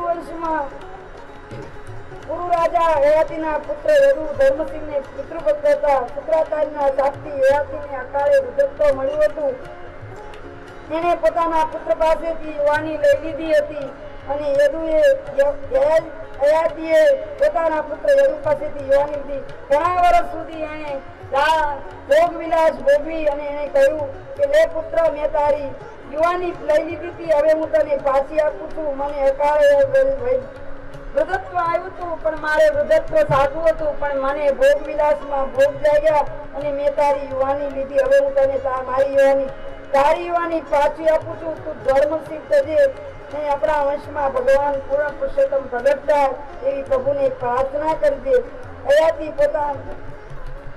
યદુવંશમાં ગુરુ રાજા હયાતીના પુત્ર યદુ ધર્મસિંહને પિતૃભક્ત હતા શુક્રાચાર્યના શાપથી હયાતીને અકાળે વૃદ્ધત્વ મળ્યું હતું. તેણે પોતાના પુત્ર પાસેથી યુવાની લઈ લીધી હતી અને યદુએ ય- ય- હયાતીએ પોતાના પુત્ર યદુ પાસેથી યુવાની લીધી. ઘણા વર્ષ સુધી એણે ભોગ વિલાસ ભોગવી અને એણે કહ્યું કે લે પુત્ર, મેં તારી યુવાની લઈ લીધી હતી. હવે હું તને પાછી આપું છું. મને અકાળે વૃદ્ધત્વ આવ્યું હતું, પણ મારે વૃદ્ધત્વ સાચું હતું. પણ મને ભોગ વિલાસમાં ભોગ જાગ્યા અને મેં તારી યુવાની લીધી. હવે હું તને મારી યુવાની, તારી યુવાની પાછી આપું છું. તું ધર્મ સિદ્ધ થજે અને આપણા વંશમાં ભગવાન પૂર્ણ પુરુષોત્તમ પ્રગટ થાય એવી પ્રભુને પ્રાર્થના કરજે. હયાતી પોતાના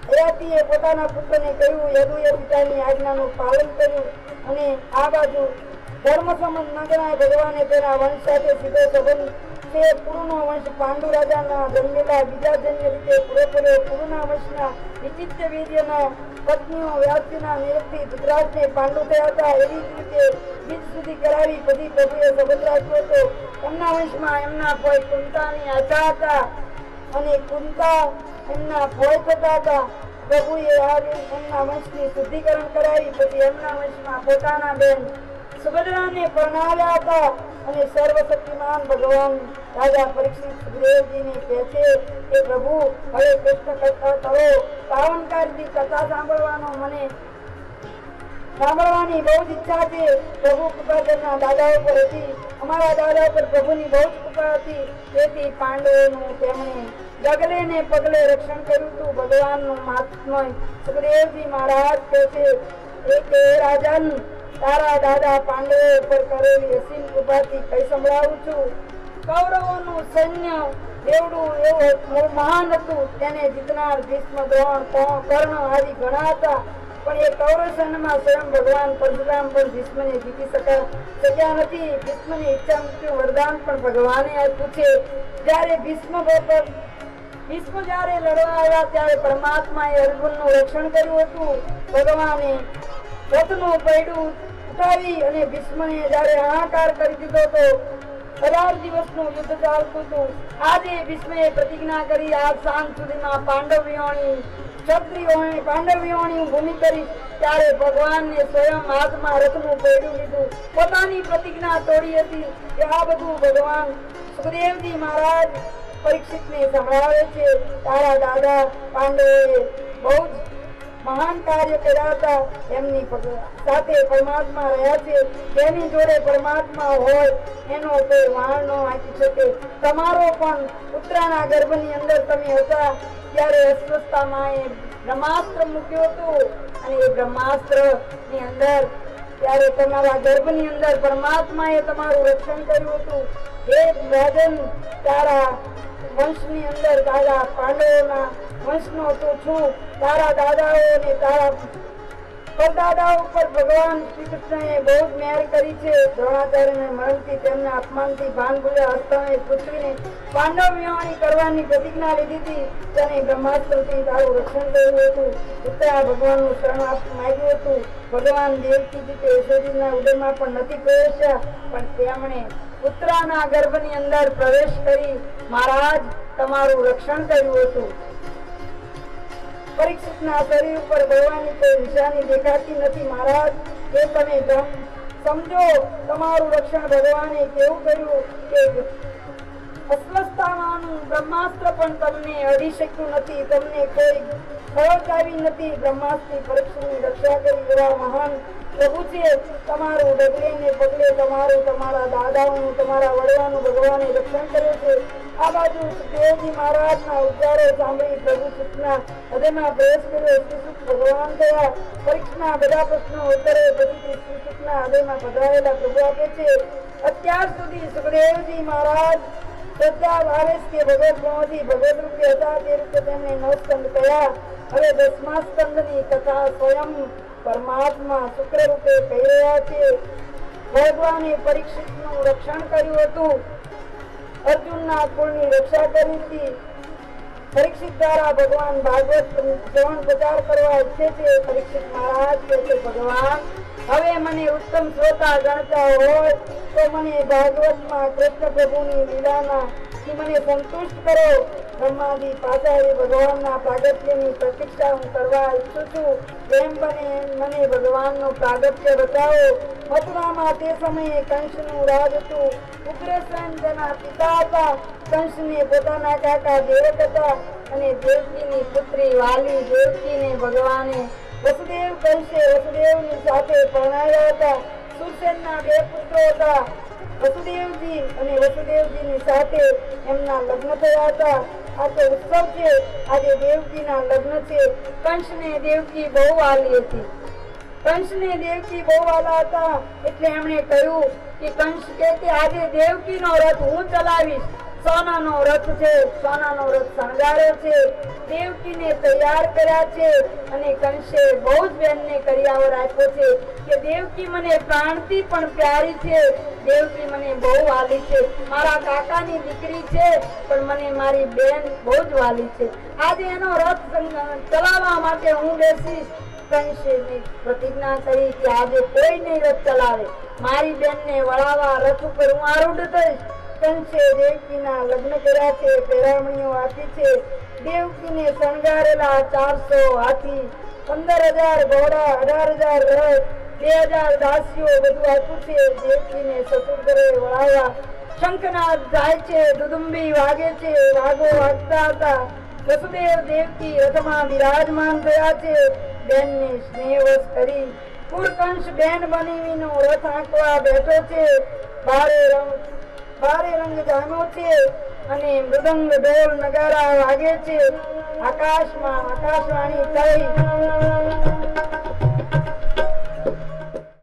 હયાતીએ પોતાના પુત્રને કહ્યું, યદુએ પિતાની આજ્ઞાનું પાલન કર્યું અને આ બાજુ ધર્મ સંબંધ ન ભગવાને તેના વંશ સાથે સીધો સંબંધ તે કુરુનો વંશ પાંડુ રાજાના જન્મેલા બીજા જન્ય રીતે પૂરેપૂરો કર્યો વંશના વિચિત્ર વીર્યના પત્નીઓ વ્યાસજીના નિરખથી ધૃતરાજને પાંડુ થયા હતા. એવી જ રીતે બીજ સુધી કરાવી પછી પ્રભુએ સંબંધ રાખ્યો હતો. એમના વંશમાં એમના કોઈ કુંતાની આશા હતા અને કુંતા એમના ભોય થતા હતા. પ્રભુએ આ એમના વંશની શુદ્ધિકરણ કરાવી. પછી એમના વંશમાં પોતાના બેન સુભદ્રાને પરણાવ્યા હતા. અને સર્વશક્તિમાન ભગવાન રાજા પરીક્ષિત સુખદેવજીને કહે છે કે પ્રભુ, હવે કૃષ્ણ કથા કરો પાવનકારી કથા સાંભળવાનો મને સાંભળવાની બહુ જ ઈચ્છા હતી, પ્રભુ કૃપા દાદા ઉપર હતી. અમારા દાદા ઉપર પ્રભુની બહુ જ કૃપા હતી. તેથી પાંડવોનું તેમણે ડગલે ને પગલે રક્ષણ કર્યું હતું. ભગવાનનું મહાત્મય સુખદેવજી મહારાજ કહે છે, એક રાજન તારા દાદા પાંડવો ઉપર કરેલી અસીમ કૃપાથી કઈ સંભળાવું છું? કૌરવોનું સૈન્ય દેવડું એવું મહાન હતું. તેને જીતનાર ભીષ્મ, દ્રોણ કર્ણ આદિ ઘણા હતા. પણ એ કૌરસનમાં સ્વયં ભગવાન પરશુરામ પણ ભીષ્મને જીતી શકા શક્યા નથી. ભીષ્મની ઈચ્છા મૃત્યુ વરદાન પણ ભગવાને આપ્યું છે જ્યારે ભીષ્મ પર ભીષ્મ જ્યારે લડવા આવ્યા ત્યારે પરમાત્માએ અર્જુનનું રક્ષણ કર્યું હતું. ભગવાને રથનું પૈડું ઉતારી અને ભીષ્મને જ્યારે હાહાકાર કરી દીધો હતો અઢાર દિવસનું યુદ્ધ ચાલતું હતું. આજે ભીષ્મએ પ્રતિજ્ઞા કરી, આજ સાંજ સુધીમાં પાંડવીઓની બહુ જ મહાન કાર્ય કર્યા હતા. એમની સાથે પરમાત્મા રહ્યા છે. તેની જોડે પરમાત્મા હોય, એનો કોઈ વાળ ન વાંચી શકે. તમારો પણ પુત્રના ગર્ભની અંદર તમે હતા. ત્યારે અસ્વસ્થામાં એ બ્રહ્માસ્ત્ર મૂક્યું હતું. અને એ બ્રહ્માસ્ત્રની અંદર ત્યારે તમારા ગર્ભની અંદર પરમાત્માએ તમારું રક્ષણ કર્યું હતું. એ રાજન તારા વંશની અંદર તારા પાંડવોના વંશનો તું છું. તારા દાદાઓ અને તારા પરદાદાઓ ઉપર ભગવાન શ્રી કૃષ્ણએ બહુ જ કરી છે. દ્રોણાચાર્યને મરણથી તેમના અપમાનથી ભાન ભૂલ્યા હસ્તાને પૃથ્વીને કરવાની પ્રતિજ્ઞા લીધી હતી. તેને બ્રહ્માસ્ત્રથી તારું રક્ષણ કર્યું હતું. ઉત્તરા ભગવાનનું શરણ માંગ્યું હતું. ભગવાન દેવકીજી જીતે યશોદીના ઉદયમાં પણ નથી પ્રવેશ્યા પણ તેમણે પુત્રના ગર્ભની અંદર પ્રવેશ કરી મહારાજ તમારું રક્ષણ કર્યું હતું. પરીક્ષિતના શરીર ઉપર ભગવાનની કોઈ નિશાની દેખાતી નથી મહારાજ. એ તમે સમજો તમારું રક્ષણ ભગવાને કેવું કર્યું કે અસ્વસ્થતાનું બ્રહ્માસ્ત્ર પણ તમને અડી શક્યું નથી. તમને કોઈ અત્યાર સુધી સુખદેવજી મહારાજ શ્રદ્ધા ભાવેશ કે ભગવત ગુણોથી ભગવત રૂપે હતા. તે રીતે તેમને નવસ્કંદ કયા હવે દસમા સ્કંદની કથા સ્વયં પરમાત્મા શુક્ર રૂપે કહી રહ્યા છે. ભગવાને પરીક્ષિતનું રક્ષણ કર્યું હતું. અર્જુનના કુળની રક્ષા કરી હતી. પરીક્ષિત દ્વારા ભગવાન ભાગવત શ્રવણ પ્રચાર કરવા ઈચ્છે છે. પરીક્ષિત મહારાજ કે છે, ભગવાન, હવે મને ઉત્તમ શ્રોતા ગણતા હોય તો મને ભાગવતમાં કૃષ્ણ પ્રભુની લીલાના મને સંતુષ્ટ કરો. બ્રહ્માદી પાછા ભગવાનના પ્રાગટ્યની પ્રતીક્ષા હું કરવા ઈચ્છું છું. એમ બને એમ મને ભગવાનનું પ્રાગટ્ય બતાવો. મથુરામાં તે સમયે કંસનું રાજ હતું. ઉગ્રસેન તેના પિતા હતા. કંસને પોતાના કાકા દેવક હતા અને દેવકીની પુત્રી વાલી દેવકીને ભગવાને વસુદેવ કંસે વસુદેવની સાથે પરણાવ્યા હતા. સુરસેનના બે પુત્રો હતા. વસુદેવજી અને વસુદેવજીની સાથે એમના લગ્ન થયા હતા. આ તો ઉત્સવ છે. આજે દેવકીના લગ્ન છે. કંસને દેવકી બહુ વાલી હતી. કંસને દેવકી બહુ વાલા હતા. એટલે એમણે કહ્યું કે કંસ કે આજે દેવકીનો રથ હું ચલાવીશ. સોનાનો રથ છે સોનાનો રથ શણગાર્યો છે, દેવકીને તૈયાર કર્યા છે અને કંસે બહુ જ બહેનને કરિયાવર આપ્યો છે કે દેવકી મને પ્રાણથી પણ પ્યારી છે, દેવકી મને બહુ વાલી છે, મારા કાકાની દીકરી છે, પણ મને મારી બેન બહુ જ વાલી છે. આજે એનો રથ ચલાવવા માટે હું બેસીશ. કંસે પ્રતિજ્ઞા કરી કે આજે કોઈ નહીં રથ ચલાવે. મારી બેનને વળાવવા રથ ઉપર હું આરૂઢ થઈશ. કંસે દેવકીના લગ્ન કર્યા છે, પેરામણીઓ આપી છે. દેવકીને શણગારેલા ચારસો હાથી પંદર હજાર ઘોડા અઢાર હજાર રથ બે હજાર દાસીઓ બધું આપ્યું છે. દેવકીને સસુર ઘરે વળાવવા શંખનાદ જાય છે, દુદુંબી વાગે છે, વાઘો વાગતા હતા. વસુદેવ દેવકી રથમાં બિરાજમાન થયા છે. બેનને સ્નેહવશ કરી. કુરકંશ બેન બનીનો રથ આંકવા બેઠો છે. બારે રંગ બારે રંગ જામ્યો છે અને મૃદંગ ઢોલ નગારા વાગે છે. આકાશમાં આકાશવાણી થઈ.